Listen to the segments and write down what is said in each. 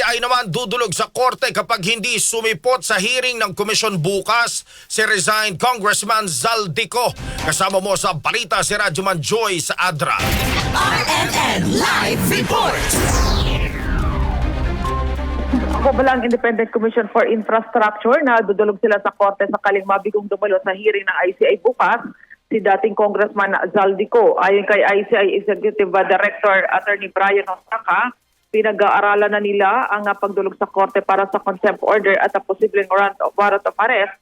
ay naman dudulog sa korte kapag hindi sumipot sa hearing ng komisyon bukas si resigned Congressman Zaldico. Kasama mo sa balita si Radyoman Joy sa Adra. RNN Live Report! Ako lang Independent Commission for Infrastructure na dudulog sila sa korte sakaling mabigong dumalo sa hearing ng ICI bukas si dating Congressman Zaldico. Ayon kay ICI Executive Director Attorney Brian Osaka, pinag-aaralan na nila ang pagdulog sa korte para sa contempt order at ang posibleng warrant of, warrant of arrest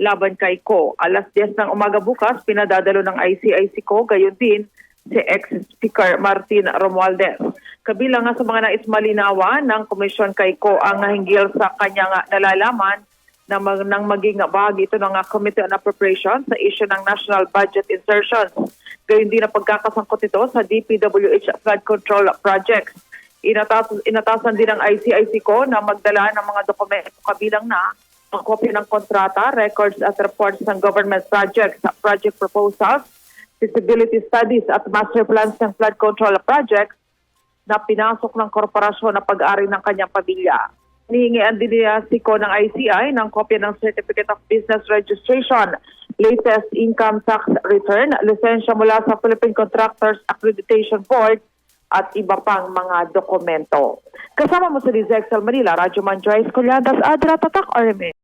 laban kay Ko. Alas 10 ng umaga bukas, pinadadalo ng ICI si Ko, gayon din si ex-speaker Martin Romualdez. Kabilang nga sa mga nais malinawa ng komisyon kay Ko ang hinggil sa kanyang nalalaman na mag, nang maging bahagi ito ng Committee on Appropriations sa issue ng National Budget Insertions. Gayon din ang pagkakasangkot ito sa DPWH Flood Control Projects. Inatas, inatasan din ng ICIC ko na magdala ng mga dokumento kabilang na ang kopya ng kontrata, records at reports ng government projects, project proposals, feasibility studies at master plans ng flood control projects na pinasok ng korporasyon na pag-ari ng kanyang pamilya. Nihingian din niya si Ko ng ICI ng kopya ng Certificate of Business Registration, latest income tax return, lisensya mula sa Philippine Contractors Accreditation Board at iba pang mga dokumento. Kasama mo sa Lizexel Manila, Radyo Man Joyce Adra Tatak, RMN.